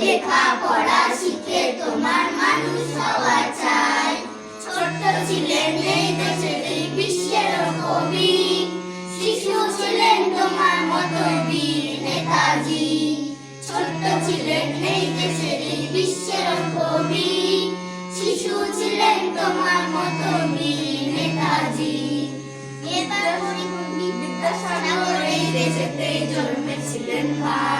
লেখা পড়া শিখে তোমার মানুষ হওয়া চাই। ছোট্ট ছিলেন এই দেশের বিশ্বের কবি শিশু ছিলেন তোমার মতো বীর নেতাজি। ছোট্ট ছিলেন এই দেশের বিশ্বের কবি শিশু ছিলেন তোমার মতো বীর নেতাজি। এবার বিদ্যাসাগর এই দেশেতেই জন্মেছিলেন ভাই।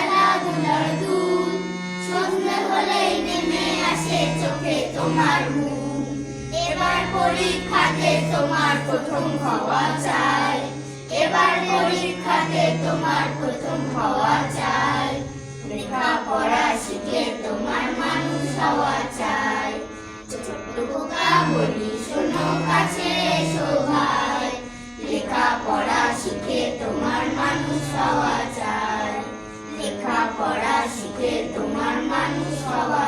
তোমার মুখ। এবার পরীক্ষাতে তোমার প্রথম হওয়া চাই। এবার পরীক্ষাতে তোমার প্রথম হওয়া চাই। লেখাপড়া শিখে তোমার মানুষ হওয়া চাই। ছোট্ট পোকা বলি শোনো, কাছে এসো ভাই। লেখাপড়া শিখে তোমার মানুষ হওয়া চাই। লেখাপড়া শিখে তোমার মানুষ হওয়া